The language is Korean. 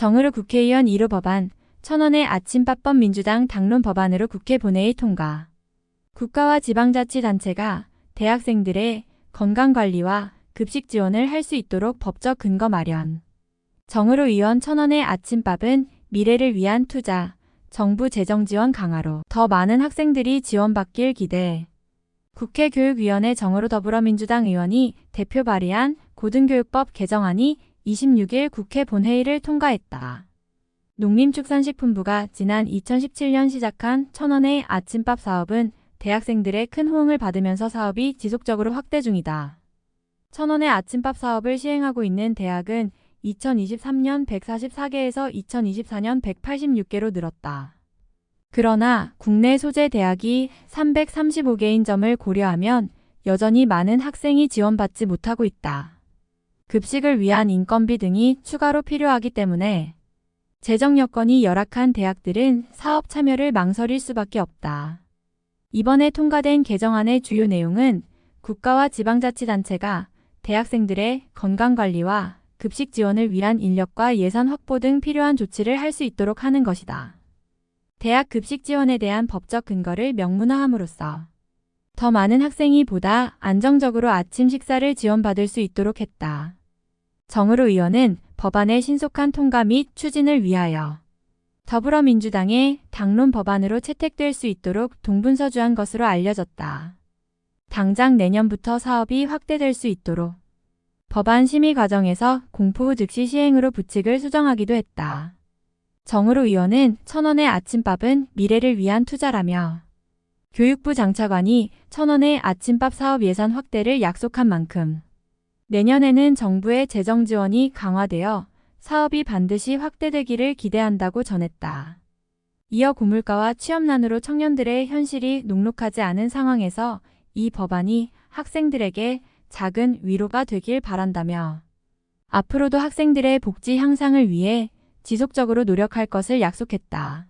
정의로 국회의원 1호 법안, 천원의 아침밥법 민주당 당론 법안으로 국회 본회의 통과. 국가와 지방자치단체가 대학생들의 건강관리와 급식 지원을 할 수 있도록 법적 근거 마련. 정의로 의원 천원의 아침밥은 미래를 위한 투자, 정부 재정 지원 강화로 더 많은 학생들이 지원받길 기대. 국회 교육위원회 정의로 더불어민주당 의원이 대표 발의한 고등교육법 개정안이 26일 국회 본회의를 통과했다. 농림축산식품부가 지난 2017년 시작한 천원의 아침밥 사업은 대학생들의 큰 호응을 받으면서 사업이 지속적으로 확대 중이다. 천원의 아침밥 사업을 시행하고 있는 대학은 2023년 144개에서 2024년 186개로 늘었다. 그러나 국내 소재 대학이 335개인 점을 고려하면 여전히 많은 학생이 지원받지 못하고 있다. 급식을 위한 인건비 등이 추가로 필요하기 때문에 재정 여건이 열악한 대학들은 사업 참여를 망설일 수밖에 없다. 이번에 통과된 개정안의 주요 내용은 국가와 지방자치단체가 대학생들의 건강관리와 급식 지원을 위한 인력과 예산 확보 등 필요한 조치를 할 수 있도록 하는 것이다. 대학 급식 지원에 대한 법적 근거를 명문화함으로써 더 많은 학생이 보다 안정적으로 아침 식사를 지원받을 수 있도록 했다. 정의로 의원은 법안의 신속한 통과 및 추진을 위하여 더불어민주당의 당론 법안으로 채택될 수 있도록 동분서주한 것으로 알려졌다. 당장 내년부터 사업이 확대될 수 있도록 법안 심의 과정에서 공포 후 즉시 시행으로 부칙을 수정하기도 했다. 정의로 의원은 천원의 아침밥은 미래를 위한 투자라며 교육부 장차관이 천원의 아침밥 사업 예산 확대를 약속한 만큼 내년에는 정부의 재정 지원이 강화되어 사업이 반드시 확대되기를 기대한다고 전했다. 이어 고물가와 취업난으로 청년들의 현실이 녹록하지 않은 상황에서 이 법안이 학생들에게 작은 위로가 되길 바란다며 앞으로도 학생들의 복지 향상을 위해 지속적으로 노력할 것을 약속했다.